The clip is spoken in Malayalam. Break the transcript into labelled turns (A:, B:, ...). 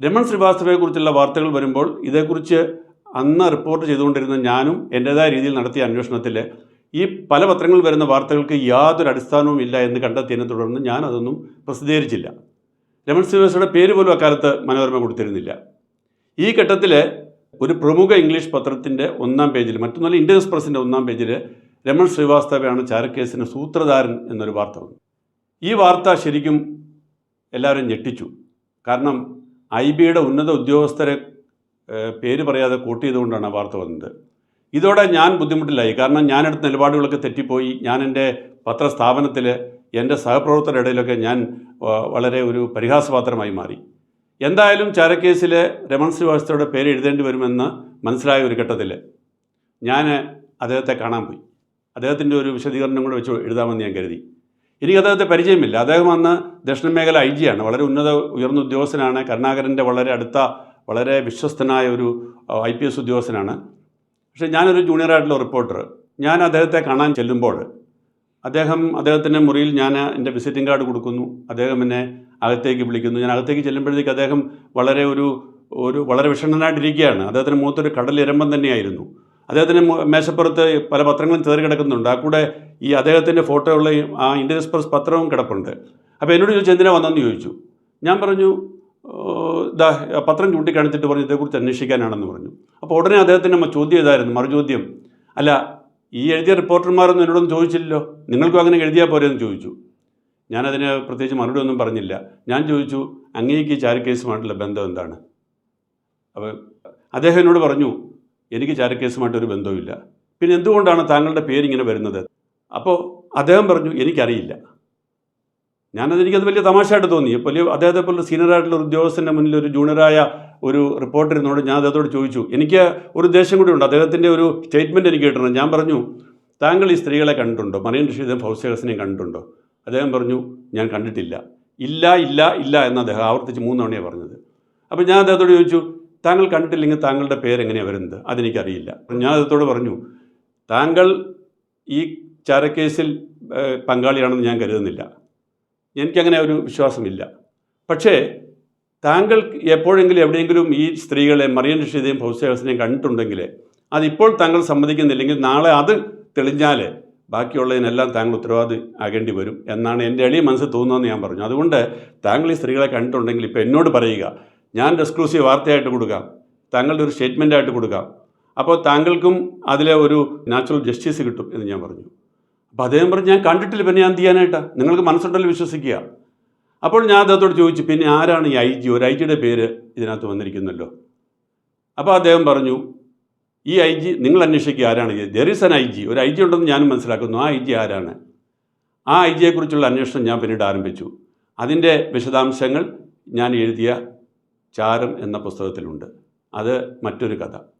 A: രമൺ ശ്രീവാസ്തവയെക്കുറിച്ചുള്ള വാർത്തകൾ വരുമ്പോൾ ഇതേക്കുറിച്ച് അന്ന് റിപ്പോർട്ട് ചെയ്തുകൊണ്ടിരുന്ന ഞാനും എന്റെതായ രീതിയിൽ നടത്തിയ അന്വേഷണത്തിൽ ഈ പല പത്രങ്ങളിൽ വരുന്ന വാർത്തകൾക്ക് യാതൊരു അടിസ്ഥാനവും ഇല്ല എന്ന് കണ്ടെത്തിയതിനെ തുടർന്ന് ഞാൻ അതൊന്നും പ്രസിദ്ധീകരിച്ചില്ല. രമൺ ശ്രീവാസ്തവയുടെ പേര് പോലും അക്കാലത്ത് മനോരമ കൊടുത്തിരുന്നില്ല. ഈ ഘട്ടത്തിൽ ഒരു പ്രമുഖ ഇംഗ്ലീഷ് പത്രത്തിന്റെ ഒന്നാം പേജിൽ മറ്റൊന്നല്ല ഇന്ത്യൻ എക്സ്പ്രസിന്റെ ഒന്നാം പേജിൽ രമൺ ശ്രീവാസ്തവയാണ് ചാരക്കേസിന് സൂത്രധാരൻ എന്നൊരു വാർത്ത വന്നു. ഈ വാർത്ത ശരിക്കും എല്ലാവരും ഞെട്ടിച്ചു. കാരണം ഐ ബിയുടെ ഉന്നത ഉദ്യോഗസ്ഥരെ പേര് പറയാതെ കോട്ട് ചെയ്തുകൊണ്ടാണ് വാർത്ത വന്നത്. ഇതോടെ ഞാൻ ബുദ്ധിമുട്ടിലായി. കാരണം ഞാനെടുത്ത നിലപാടുകളൊക്കെ തെറ്റിപ്പോയി. ഞാൻ എന്റെ പത്രസ്ഥാപനത്തിൽ എന്റെ സഹപ്രവർത്തകരുടെ ഇടയിലൊക്കെ ഞാൻ വളരെ ഒരു പരിഹാസപാത്രമായി മാറി. എന്തായാലും ചാരക്കേസിൽ രമൺ ശ്രീവാസ്തവയുടെ പേര് എഴുതേണ്ടി വരുമെന്ന് മനസ്സിലായ ഒരു ഘട്ടത്തിൽ ഞാൻ അദ്ദേഹത്തെ കാണാൻ പോയി. അദ്ദേഹത്തിന്റെ ഒരു വിശദീകരണം കൂടെ വെച്ച് എഴുതാമെന്ന് ഞാൻ കരുതി. എനിക്ക് അദ്ദേഹത്തെ പരിചയമില്ല. അദ്ദേഹം അന്ന് ദക്ഷിണ മേഖല ഐ ജിയാണ് വളരെ ഉന്നത ഉയർന്ന ഉദ്യോഗസ്ഥനാണ്. കരുണാകരന്റെ വളരെ അടുത്ത വളരെ വിശ്വസ്തനായ ഒരു ഐ പി എസ് ഉദ്യോഗസ്ഥനാണ്. പക്ഷേ ഞാനൊരു ജൂനിയറായിട്ടുള്ള റിപ്പോർട്ടർ ഞാൻ അദ്ദേഹത്തെ കാണാൻ ചെല്ലുമ്പോൾ അദ്ദേഹം അദ്ദേഹത്തിന്റെ മുറിയിൽ ഞാൻ എന്റെ വിസിറ്റിംഗ് കാർഡ് കൊടുക്കുന്നു. അദ്ദേഹം എന്നെ അകത്തേക്ക് വിളിക്കുന്നു. ഞാൻ അകത്തേക്ക് ചെല്ലുമ്പോഴത്തേക്ക് അദ്ദേഹം വളരെ ഒരു ഒരു വളരെ വിഷണ്ണനായിട്ടിരിക്കുകയാണ്. അദ്ദേഹത്തിന് മുഖത്തൊരു കടലിരമ്പം തന്നെയായിരുന്നു. അദ്ദേഹത്തിന്റെ മു- മേശപ്പുറത്ത് പല പത്രങ്ങളും ചേറി കിടക്കുന്നുണ്ട്. ആ കൂടെ ഈ അദ്ദേഹത്തിന്റെ ഫോട്ടോ ഉള്ള ആ ഇന്ത്യൻ എക്സ്പ്രസ് പത്രവും കിടപ്പുണ്ട്. അപ്പോൾ എന്നോട് ചോദിച്ചു എന്തിനാ വന്നെന്ന് ചോദിച്ചു? ഞാൻ പറഞ്ഞു ദാ പത്രം ചൂണ്ടിക്കാണിച്ചിട്ട് പറഞ്ഞു ഇതേക്കുറിച്ച് അന്വേഷിക്കാനാണെന്ന് പറഞ്ഞു. അപ്പോൾ ഉടനെ അദ്ദേഹത്തിന്റെ അമ്മ ചോദ്യം ഇതായിരുന്നു മറുചോദ്യം. അല്ല ഈ എഴുതിയ റിപ്പോർട്ടർമാരൊന്നും എന്നോടൊന്നും ചോദിച്ചില്ലല്ലോ. നിങ്ങൾക്കും അങ്ങനെ എഴുതിയാൽ പോരെയെന്ന് ചോദിച്ചു. ഞാനതിന് പ്രത്യേകിച്ച് മറുപടി ഒന്നും പറഞ്ഞില്ല. ഞാൻ ചോദിച്ചു അങ്ങേക്ക് ഈ ചാരക്കേസുമായിട്ടുള്ള ബന്ധം എന്താണ്? അപ്പോൾ അദ്ദേഹം എന്നോട് പറഞ്ഞു എനിക്ക് ചാരക്കേസുമായിട്ടൊരു ബന്ധവുമില്ല. പിന്നെ എന്തുകൊണ്ടാണ് താങ്കളുടെ പേരിങ്ങനെ വരുന്നത്? അപ്പോൾ അദ്ദേഹം പറഞ്ഞു എനിക്കറിയില്ല. ഞാനത് എനിക്കത് വലിയ തമാശയായിട്ട് തോന്നി. വലിയ അദ്ദേഹത്തെ പോലുള്ള സീനിയറായിട്ടുള്ള ഒരു ഉദ്യോഗസ്ഥന്റെ മുന്നിൽ ഒരു ജൂനിയറായ ഒരു റിപ്പോർട്ടറിനോട് ഞാൻ അദ്ദേഹത്തോട് ചോദിച്ചു. എനിക്ക് ഒരു ഉദ്ദേശം കൂടി ഉണ്ട്. അദ്ദേഹത്തിന്റെ ഒരു സ്റ്റേറ്റ്മെന്റ് എനിക്ക് കിട്ടണം. ഞാൻ പറഞ്ഞു താങ്കൾ ഈ സ്ത്രീകളെ കണ്ടിട്ടുണ്ടോ? മറിയൻ റഷീദും ഫൗസേഴ്സിനെയും കണ്ടിട്ടുണ്ടോ? അദ്ദേഹം പറഞ്ഞു ഞാൻ കണ്ടിട്ടില്ല. ഇല്ല ഇല്ല ഇല്ല എന്ന് അദ്ദേഹം ആവർത്തിച്ച് മൂന്ന് തവണയാണ് പറഞ്ഞത്. അപ്പോൾ ഞാൻ അദ്ദേഹത്തോട് ചോദിച്ചു താങ്കൾ കണ്ടിട്ടില്ലെങ്കിൽ താങ്കളുടെ പേരെങ്ങനെയാണ് വരുന്നത്? അതെനിക്കറിയില്ല. ഞാൻ അദ്ദേഹത്തോട് പറഞ്ഞു താങ്കൾ ഈ ചാരക്കേസിൽ പങ്കാളിയാണെന്ന് ഞാൻ കരുതുന്നില്ല. എനിക്കങ്ങനെ ഒരു വിശ്വാസമില്ല. പക്ഷേ താങ്കൾ എപ്പോഴെങ്കിലും എവിടെയെങ്കിലും ഈ സ്ത്രീകളെ മറിയൻ റഷീദയും ഫൗസേഴ്സിനെയും കണ്ടിട്ടുണ്ടെങ്കിൽ അതിപ്പോൾ താങ്കൾ സമ്മതിക്കുന്നില്ലെങ്കിൽ നാളെ അത് തെളിഞ്ഞാൽ ബാക്കിയുള്ളതിനെല്ലാം താങ്കൾ ഉത്തരവാദി ആകേണ്ടി വരും എന്നാണ് എന്റെ എളിയ മനസ്സിൽ തോന്നുന്നതെന്ന് ഞാൻ പറഞ്ഞു. അതുകൊണ്ട് താങ്കൾ ഈ സ്ത്രീകളെ കണ്ടിട്ടുണ്ടെങ്കിൽ ഇപ്പോൾ എന്നോട് പറയുക ഞാൻ എക്സ്ക്ലൂസീവ് വാർത്തയായിട്ട് കൊടുക്കാം. താങ്കളുടെ ഒരു സ്റ്റേറ്റ്മെന്റായിട്ട് കൊടുക്കാം. അപ്പോൾ താങ്കൾക്കും അതിലെ ഒരു നാച്ചുറൽ ജസ്റ്റിസ് കിട്ടും എന്ന് ഞാൻ പറഞ്ഞു. അപ്പോൾ അദ്ദേഹം പറഞ്ഞു ഞാൻ കണ്ടിട്ടില്ല. പിന്നെ ഞാൻ എന്ത് ചെയ്യാനായിട്ടാ? നിങ്ങൾക്ക് മനസ്സുണ്ടല്ലോ വിശ്വസിക്കുക. അപ്പോൾ ഞാൻ അദ്ദേഹത്തോട് ചോദിച്ചു പിന്നെ ആരാണ് ഈ ഐ ജി ഒരു ഐ ജിയുടെ പേര് ഇതിനകത്ത് വന്നിരിക്കുന്നല്ലോ? അപ്പോൾ അദ്ദേഹം പറഞ്ഞു ഈ ഐ ജി നിങ്ങൾ അന്വേഷിക്കുക ആരാണ് there is N I G ഒരു ഐ ജി ഉണ്ടെന്ന് ഞാനും മനസ്സിലാക്കുന്നു. ആ ഐ ജി ആരാണ്? ആ ഐ ജിയെക്കുറിച്ചുള്ള അന്വേഷണം ഞാൻ പിന്നീട് ആരംഭിച്ചു. അതിന്റെ വിശദാംശങ്ങൾ ഞാൻ എഴുതിയ ചാരം എന്ന പുസ്തകത്തിലുണ്ട്. അത് മറ്റൊരു കഥ.